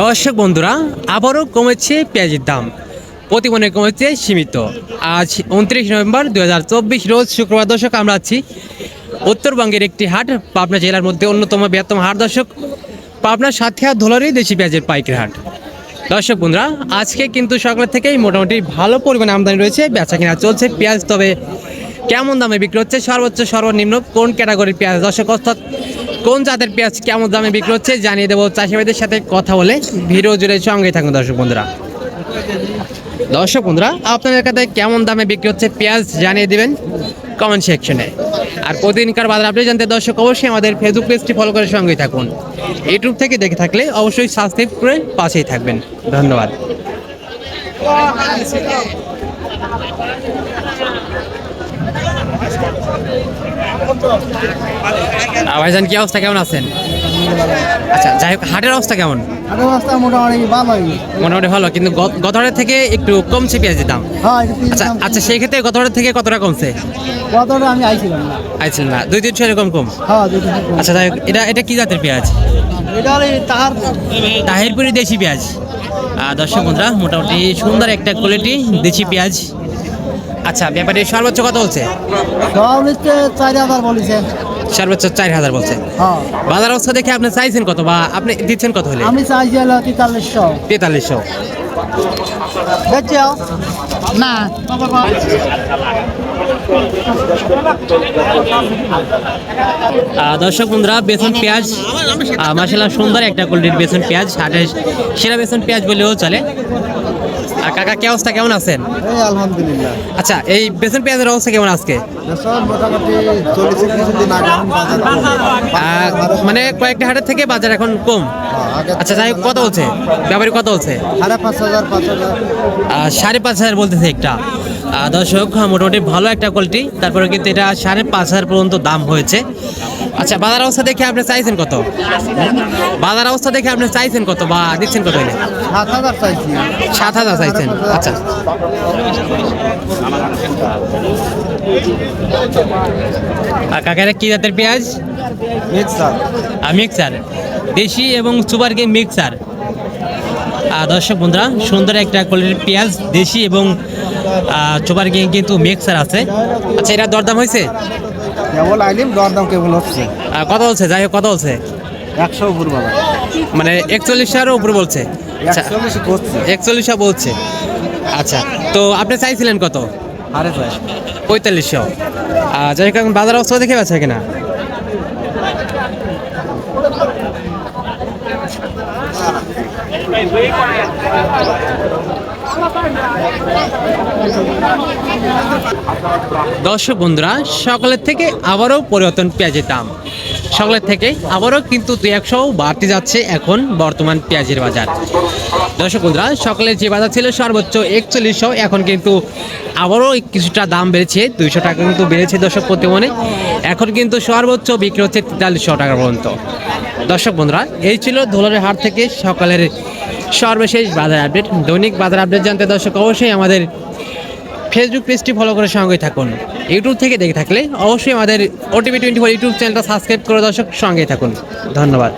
দর্শক বন্ধুরা, আবারও কমেছে পেঁয়াজের দাম। প্রতি প্রতিমনে কমেছে সীমিত। আজ উনত্রিশ নভেম্বর দু হাজার চব্বিশ, রোজ শুক্রবার দর্শক আমরা আছি উত্তরবঙ্গের একটি হাট, পাবনা জেলার মধ্যে অন্যতম বৃহত্তম হাট দর্শক। পাবনার সাথে হাত ধোলারই দেশি পেঁয়াজের পাইকারি হাট। দর্শক বন্ধুরা, আজকে কিন্তু সকাল থেকেই মোটামুটি ভালো পরিমাণে আমদানি রয়েছে বেচা কিনা চলছে পেঁয়াজ। তবে কেমন দামে বিক্রি হচ্ছে? সর্বোচ্চ, সর্বনিম্ন কোন ক্যাটাগরির পেঁয়াজ দর্শক অর্থাৎ কোন জাতের পেঁয়াজ কেমন দামে বিক্রি হচ্ছে জানিয়ে দেবো চাষিবাদের সাথে কথা বলে ভিডিও জুড়ে সঙ্গে থাকুন দর্শক বন্ধুরা। দর্শক বন্ধুরা, আপনাদের কাছে কেমন দামে বিক্রি হচ্ছে পেঁয়াজ জানিয়ে দিবেন কমেন্ট সেকশনে আর প্রতিদিনকার বাজার আপডেট জানতে দর্শক অবশ্যই আমাদের ফেসবুক পেজটি ফলো করে সঙ্গেই থাকুন। ইউটিউব থেকে দেখে থাকলে অবশ্যই সাবস্ক্রাইব করে পাশেই থাকবেন। ধন্যবাদ। ভাইজান কি অবস্থা? কেমন আছেন? আচ্ছা যাই হোক হাটের অবস্থা কেমন? আগে রাস্তা মোটামুটি ভালোই। মোটামুটি ভালো কিন্তু গত- হাটের থেকে একটু কমছে পেঁয়াজের দাম। হ্যাঁ একটু পিস আচ্ছা আচ্ছা সেই ক্ষেত্রে গত হাটের থেকে কতটা কমছে? কতটা আমি আইছিলাম না। আইছিল না। দুই তিনশো এরকম কম? হ্যাঁ আচ্ছা যাই হোক, এটা এটা কি জাতের পেঁয়াজ? এটা তাহার তাহিরপুরি দেশি পেঁয়াজ। দর্শক বন্ধুরা মোটামুটি সুন্দর একটা কোয়ালিটি দেশি পেঁয়াজ। আচ্ছা ব্যাপারে সর্বোচ্চ কত বলছে? সর্বোচ্চ চার হাজার বলছে। হ্যাঁ। বাজার অবস্থা দেখে আপনি চাইছেন কত বা আপনি দিচ্ছেন কত হলে? আমি চাইছি হলো তেতাল্লিশশো। তেতাল্লিশশো। না। দর্শক বন্ধুরা বেসন পেঁয়াজ মাসাল্লাহ সুন্দর একটা কোয়ালিটির বেসন পেঁয়াজ হাটের সেরা বেসন পেঁয়াজ বলেও চলে। আর কাকা কি অবস্থা? কেমন আছেন? এই আলহামদুলিল্লাহ। আচ্ছা এই বেসন পেঁয়াজের অবস্থা কেমন আজকে? মানে কয়েকটা হাটের থেকে বাজার এখন কম। আচ্ছা যাই কত বলছে ব্যাপারী কত বলছে সাড়ে পাঁচ হাজার বলতেছে একটা। দর্শক হ্যাঁ, মোটামুটি ভালো একটা কোয়ালিটি তারপরে কিন্তু এটা সাড়ে পাঁচ হাজার পর্যন্ত দাম হয়েছে। আচ্ছা বাজার অবস্থা দেখে আপনি চাইছেন কত? বাজার অবস্থা দেখে আপনি চাইছেন কত বা দিচ্ছেন কত সাত হাজার চাইছি। সাত হাজার চাইছেন আচ্ছা। কাকারা কি জাতের পেঁয়াজ? মিক্সার। মিক্সার। দেশি এবং সুপার গেম মিক্সার। দর্শক বন্ধুরা সুন্দর একটা কোয়ালিটির পেঁয়াজ দেশি এবং চোপার গেম কিন্তু মিক্সার আছে। আচ্ছা এটা দরদাম হয়েছে? কেবল আইলিম দরদাম কেবল হচ্ছে। কত বলছে? যাই হোক কত বলছে? একশো উপর বাবা। মানে একচল্লিশটারও উপরে বলছে। আচ্ছা একচল্লিশ করছে। বলছে। আচ্ছা তো আপনি চাইছিলেন কত? আরে ভাই পঁয়তাল্লিশশো। আহ, যাই হোক বাজার অবস্থা দেখে পাচ্ছে কিনা? দর্শক বন্ধুরা, সকালের থেকে আবারও পরিবর্তন পেঁয়াজের দাম। সকালের থেকে আবারও কিন্তু দুই একশো বাড়তে যাচ্ছে এখন বর্তমান পেঁয়াজের বাজার। দর্শক বন্ধুরা সকালের যে বাজার ছিল সর্বোচ্চ একচল্লিশশো, এখন কিন্তু আবারও কিছুটা দাম বেড়েছে, দুইশো টাকা কিন্তু বেড়েছে দর্শক প্রতি মনে এখন কিন্তু সর্বোচ্চ বিক্রি হচ্ছে তেতাল্লিশশো টাকা পর্যন্ত। দর্শক বন্ধুরা, এই ছিল ধোলারের হাট থেকে সকালের সর্বশেষ বাজার আপডেট, দৈনিক বাজার আপডেট জানতে দর্শক অবশ্যই আমাদের ফেসবুক পেজটি ফলো করে সঙ্গে থাকুন। ইউটিউব থেকে দেখে থাকলে অবশ্যই আমাদের ওটিভি টোয়েন্টি ফোর ইউটিউব চ্যানেলটা সাবস্ক্রাইব করে দর্শক সঙ্গেই থাকুন। ধন্যবাদ।